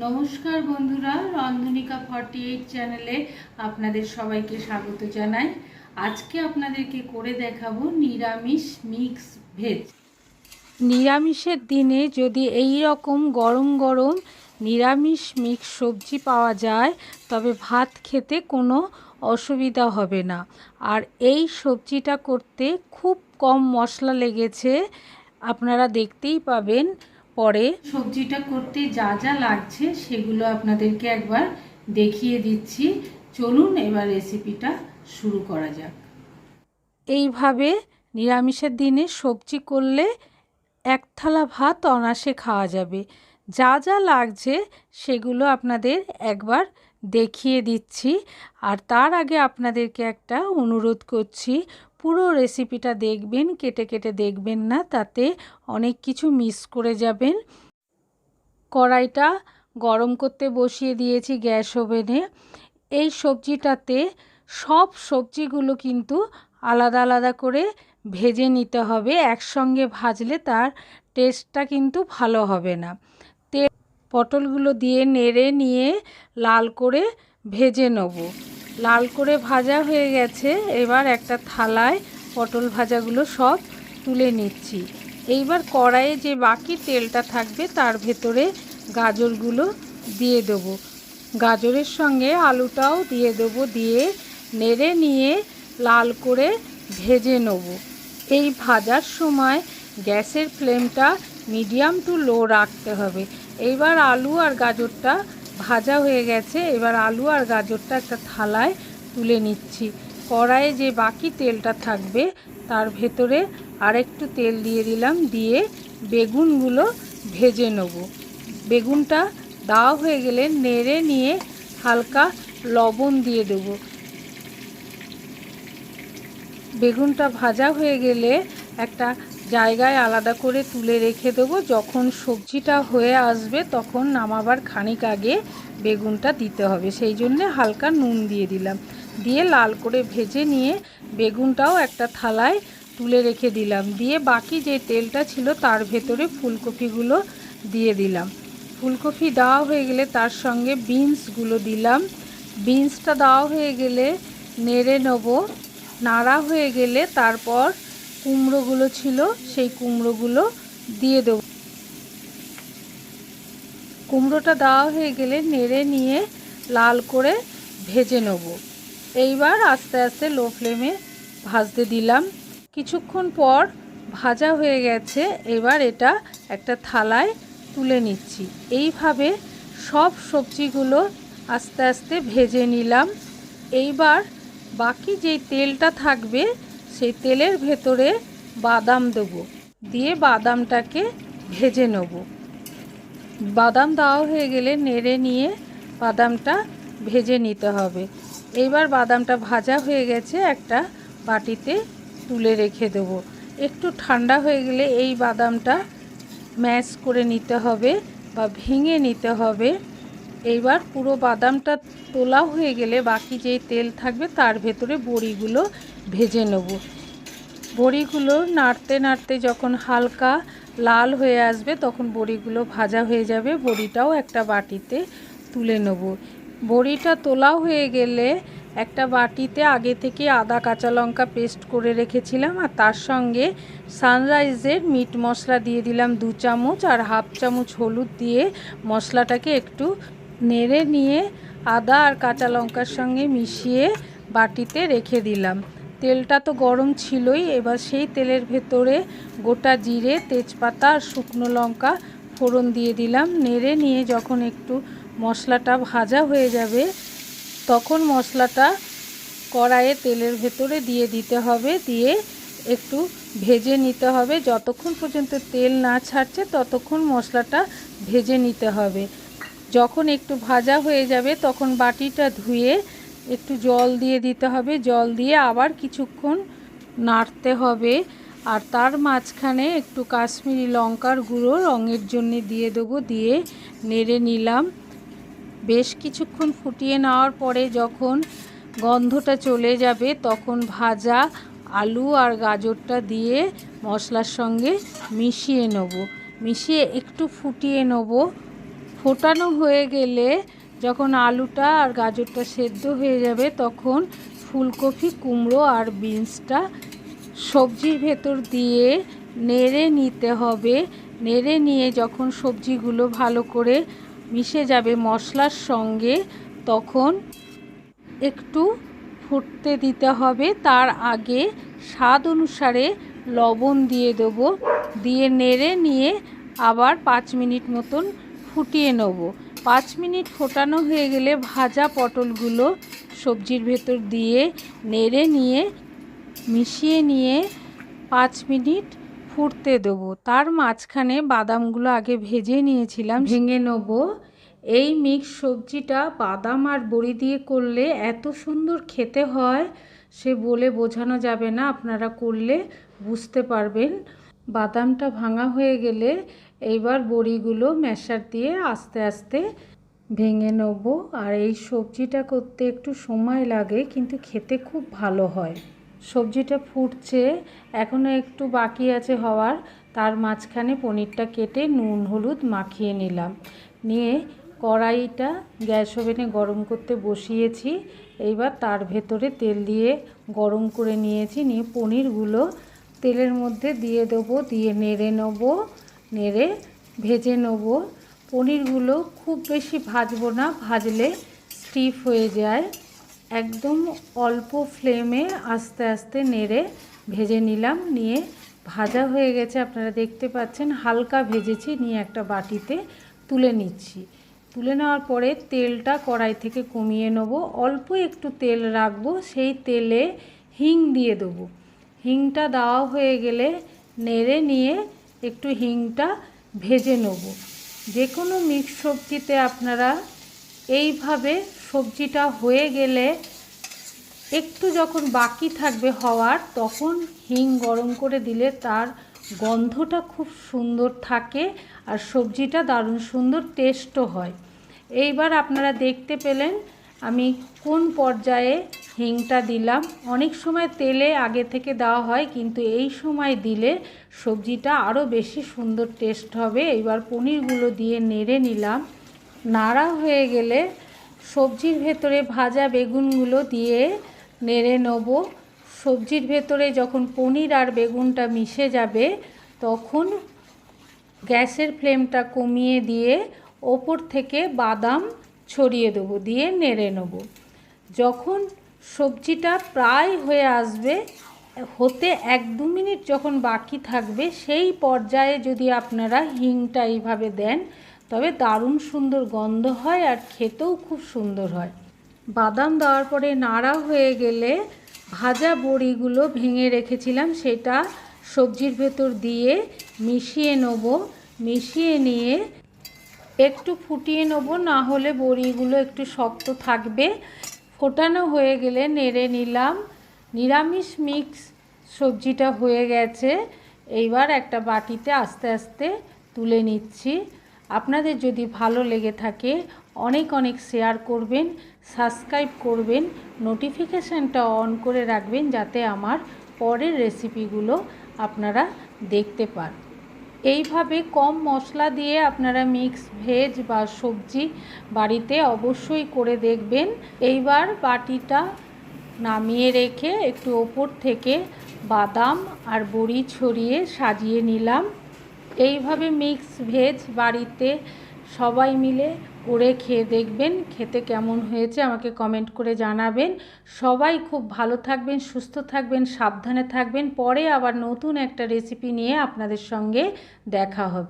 নমস্কার বন্ধুরা, রন্ধনিকা forty eight চ্যানেলে আপনাদের সবাইকে স্বাগত জানাই। আজকে আপনাদেরকে করে দেখাবো নিরামিষ মিক্স ভেজ নিরামিষের দিনে যদি এই রকম গরম গরম নিরামিষ মিক্স সবজি পাওয়া যায়, তবে ভাত খেতে কোনো অসুবিধা হবে না। আর এই সবজিটা করতে খুব কম মশলা লেগেছে, আপনারা দেখতেই পাবেন। পরে সবজিটা করতে যা যা লাগছে সেগুলো আপনাদেরকে একবার দেখিয়ে দিচ্ছি। চলুন এবার রেসিপিটা শুরু করা যাক। এইভাবে নিরামিষের দিনে সবজি করলে এক থালা ভাত অনাসে খাওয়া যাবে। যা যা লাগছে সেগুলো আপনাদের একবার দেখিয়ে দিচ্ছি। আর তার আগে আপনাদেরকে একটা অনুরোধ করছি, পুরো রেসিপিটা দেখবেন, কেটে কেটে দেখবেন না, তাতে অনেক কিছু মিস করে যাবেন। কড়াইটা গরম করতে বসিয়ে দিয়েছি গ্যাস ওভেনে এই সবজিটাতে সব সবজিগুলো কিন্তু আলাদা আলাদা করে ভেজে নিতে হবে। একসঙ্গে ভাজলে তার টেস্টটা কিন্তু ভালো হবে না। পটলগুলো দিয়ে নেড়ে নিয়ে লাল করে ভেজে নেব। লাল করে ভাজা হয়ে গেছে। এবার একটা থালায় পটল ভাজাগুলো সব তুলে নিচ্ছি। এইবার কড়াইয়ে যে বাকি তেলটা থাকবে তার ভেতরে গাজরগুলো দিয়ে দেবো। গাজরের সঙ্গে আলুটাও দিয়ে দেবো দিয়ে নেড়ে নিয়ে লাল করে ভেজে নেব। এই ভাজার সময় গ্যাসের ফ্লেমটা মিডিয়াম টু লো রাখতে হবে। এইবার আলু আর গাজরটা ভাজা হয়ে গেছে। এবার আলু আর গাজরটা একটা থালায় তুলে নিচ্ছি। কড়াইয়ে যে বাকি তেলটা থাকবে, তার ভেতরে আরেকটু তেল দিয়ে দিলাম, দিয়ে বেগুনগুলো ভেজে নেব। বেগুনটা দেওয়া হয়ে গেলে নেড়ে নিয়ে হালকা লবণ দিয়ে দেব। বেগুনটা ভাজা হয়ে গেলে একটা জায়গায় আলাদা করে তুলে রেখে দেবো। যখন সবজিটা হয়ে আসবে, তখন নামাবার খানিক আগে বেগুনটা দিতে হবে। সেই জন্যে হালকা নুন দিয়ে দিলাম। দিয়ে লাল করে ভেজে নিয়ে বেগুনটাও একটা থালায় তুলে রেখে দিলাম। দিয়ে বাকি যে তেলটা ছিল, তার ভেতরে ফুলকপিগুলো দিয়ে দিলাম। ফুলকপি দেওয়া হয়ে গেলে তার সঙ্গে বিনসগুলো দিলাম। বিনসটা দেওয়া হয়ে গেলে নেড়ে নেব। নাড়া হয়ে গেলে তারপর কুমড়োগুলো ছিল, সেই কুমড়োগুলো দিয়ে দেব। কুমড়োটা দেওয়া হয়ে গেলে নেড়ে নিয়ে লাল করে ভেজে নেব। এইবার আস্তে আস্তে লো ফ্লেমে ভাজতে দিলাম। কিছুক্ষণ পর ভাজা হয়ে গেছে, এবার এটা একটা থালায় তুলে নিচ্ছি। এইভাবে সব সবজিগুলো আস্তে আস্তে ভেজে নিলাম। এইবার বাকি যেই তেলটা থাকবে সেই তেলের ভেতরে বাদাম দেবো। দিয়ে বাদামটাকে ভেজে নেব। বাদাম দেওয়া হয়ে গেলে নেড়ে নিয়ে বাদামটা ভেজে নিতে হবে। এইবার বাদামটা ভাজা হয়ে গেছে একটা বাটিতে তুলে রেখে দেবো। একটু ঠান্ডা হয়ে গেলে এই বাদামটা ম্যাশ করে নিতে হবে বা ভেঙে নিতে হবে। এইবার পুরো বাদামটা তোলা হয়ে গেলে বাকি যেই তেল থাকবে তার ভেতরে বড়িগুলো ভেজে নেব। বড়িগুলো নাড়তে নাড়তে যখন হালকা লাল হয়ে আসবে তখন বড়িগুলো ভাজা হয়ে যাবে। বড়িটাও একটা বাটিতে তুলে নেব। বড়িটা তোলা হয়ে গেলে একটা বাটিতে আগে থেকে আদা, কাঁচা লঙ্কা পেস্ট করে রেখেছিলাম আর তার সঙ্গে সানরাইজের মিট মশলা দিয়ে দিলাম দু চামচ আর হাফ চামচ হলুদ দিয়ে মশলাটাকে একটু নেড়ে নিয়ে আদা আর কাঁচা লঙ্কার সঙ্গে মিশিয়ে বাটিতে রেখে দিলাম। তেলটা তো গরম ছিলই, এবার সেই তেলের ভেতরে গোটা জিরে, তেজপাতা আর শুকনো লঙ্কা ফোড়ন দিয়ে দিলাম। নেড়ে নিয়ে যখন একটু মশলাটা ভাজা হয়ে যাবে, তখন মশলাটা কড়াইয়ে তেলের ভেতরে দিয়ে দিতে হবে, দিয়ে একটু ভেজে নিতে হবে। যতক্ষণ পর্যন্ত তেল না ছাড়ছে, ততক্ষণ মশলাটা ভেজে নিতে হবে। যখন একটু ভাজা হয়ে যাবে, তখন বাটিটা ধুয়ে একটু জল দিয়ে দিতে হবে। জল দিয়ে আবার কিছুক্ষণ নাড়তে হবে আর তার মাঝখানে একটু কাশ্মীরি লঙ্কার গুঁড়ো রঙের জন্য দিয়ে দেবো। দিয়ে নেড়ে নিলাম। বেশ কিছুক্ষণ ফুটিয়ে নেওয়ার পরে যখন গন্ধটা চলে যাবে, তখন ভাজা আলু আর গাজরটা দিয়ে মশলার সঙ্গে মিশিয়ে নেব। মিশিয়ে একটু ফুটিয়ে নেব। ফোটানো হয়ে গেলে যখন আলুটা আর গাজরটা সেদ্ধ হয়ে যাবে, তখন ফুলকপি, কুমড়ো আর বিনসটা সবজির ভেতর দিয়ে নেড়ে নিতে হবে। নেড়ে নিয়ে যখন সবজিগুলো ভালো করে মিশে যাবে মশলার সঙ্গে, তখন একটু ফুটতে দিতে হবে। তার আগে স্বাদ অনুসারে লবণ দিয়ে দেবো। দিয়ে নেড়ে নিয়ে আবার পাঁচ মিনিট মতন ফুটিয়ে নেব। পাঁচ মিনিট ফোটানো হয়ে গেলে ভাজা পটলগুলো সবজির ভেতর দিয়ে নেড়ে নিয়ে, মিশিয়ে নিয়ে পাঁচ মিনিট ফুটতে দেবো। তার মাঝখানে বাদামগুলো আগে ভেজে নিয়েছিলাম, ভেঙে নেব। এই মিক্স সবজিটা বাদাম আর বড়ি দিয়ে করলে এত সুন্দর খেতে হয়, সে বলে বোঝানো যাবে না, আপনারা করলে বুঝতে পারবেন। বাদামটা ভাঙা হয়ে গেলে এইবার বড়িগুলো ম্যাশার দিয়ে আস্তে আস্তে ভেঙে নেব। আর এই সবজিটা করতে একটু সময় লাগে, কিন্তু খেতে খুব ভালো হয়। সবজিটা ফুটছে এখনও একটু বাকি আছে হওয়ার। তার মাঝখানে পনিরটা কেটে নুন, হলুদ মাখিয়ে নিলাম। নিয়ে কড়াইটা গ্যাস ওভেনে গরম করতে বসিয়েছি। এইবার তার ভেতরে তেল দিয়ে গরম করে নিয়েছি। নিয়ে পনিরগুলো তেলের মধ্যে দিয়ে দেবো, দিয়ে নেড়ে নেব। নেড়ে ভেজে নেব। পনিরগুলো খুব বেশি ভাজবো না, ভাজলে স্টিফ হয়ে যায়। একদম অল্প ফ্লেমে আস্তে আস্তে নেড়ে ভেজে নিলাম। নিয়ে ভাজা হয়ে গেছে, আপনারা দেখতে পাচ্ছেন। হালকা ভেজেছি, নিয়ে একটা বাটিতে তুলে নিচ্ছি। তুলে নেওয়ার পরে তেলটা কড়াই থেকে কমিয়ে নেব। অল্প একটু তেল রাখব, সেই তেলে হিং দিয়ে দেবো। হিংটা দেওয়া হয়ে গেলে নেড়ে নিয়ে একটু হিংটা ভেজে নেব। যে কোনো মিক্স সবজিতে আপনারা এইভাবে সবজিটা হয়ে গেলে একটু যখন বাকি থাকবে হওয়ার, তখন হিং গরম করে দিলে তার গন্ধটা খুব সুন্দর থাকে আর সবজিটা দারুণ সুন্দর টেস্টও হয়। এইবার আপনারা দেখতে পেলেন আমি কোন পর্যায়ে হিংটা দিলাম? অনেক সময় তেলে আগে থেকে দেওয়া হয়, কিন্তু এই সময় দিলে সবজিটা আরও বেশি সুন্দর টেস্ট হবে। এবার পনিরগুলো দিয়ে নেড়ে নিলাম। নাড়া হয়ে গেলে সবজির ভেতরে ভাজা বেগুনগুলো দিয়ে নেড়ে নেব। সবজির ভেতরে যখন পনির আর বেগুনটা মিশে যাবে, তখন গ্যাসের ফ্লেমটা কমিয়ে দিয়ে ওপর থেকে বাদাম ছড়িয়ে দেবো, দিয়ে নেড়ে নেব। যখন সবজিটা প্রায় হয়ে আসবে, হতে এক দু মিনিট যখন বাকি থাকবে, সেই পর্যায়ে যদি আপনারা হিংটা এইভাবে দেন, তবে দারুণ সুন্দর গন্ধ হয় আর খেতেও খুব সুন্দর হয়। বাদাম দেওয়ার পরে নাড়া হয়ে গেলে ভাজা বড়িগুলো ভেঙে রেখেছিলাম, সেটা সবজির ভেতর দিয়ে মিশিয়ে নেব। মিশিয়ে নিয়ে একটু ফুটিয়ে নেব, না হলে বড়িগুলো একটু শক্ত থাকবে। ফোটানো হয়ে গেলে নেড়ে নিলাম। নিরামিষ মিক্স সবজিটা হয়ে গেছে। এইবার একটা বাটিতে আস্তে আস্তে তুলে নিচ্ছি। আপনাদের যদি ভালো লেগে থাকে, অনেক অনেক শেয়ার করবেন সাবস্ক্রাইব করবেন নোটিফিকেশানটা অন করে রাখবেন, যাতে আমার পরের রেসিপিগুলো আপনারা দেখতে পান। এইভাবে কম মশলা দিয়ে আপনারা মিক্স ভেজ বা সবজি বাড়িতে অবশ্যই করে দেখবেন। এইবার বাটিটা নামিয়ে রেখে একটু ওপর থেকে বাদাম আর বড়ি ছড়িয়ে সাজিয়ে নিলাম। এইভাবে মিক্স ভেজ বাড়িতে সবাই মিলে করে খেয়ে দেখবেন, খেতে কেমন হয়েছে আমাকে কমেন্ট করে জানাবেন। সবাই খুব ভালো থাকবেন, সুস্থ থাকবেন, সাবধানে থাকবেন। পরে আবার নতুন একটা রেসিপি নিয়ে আপনাদের সঙ্গে দেখা হবে।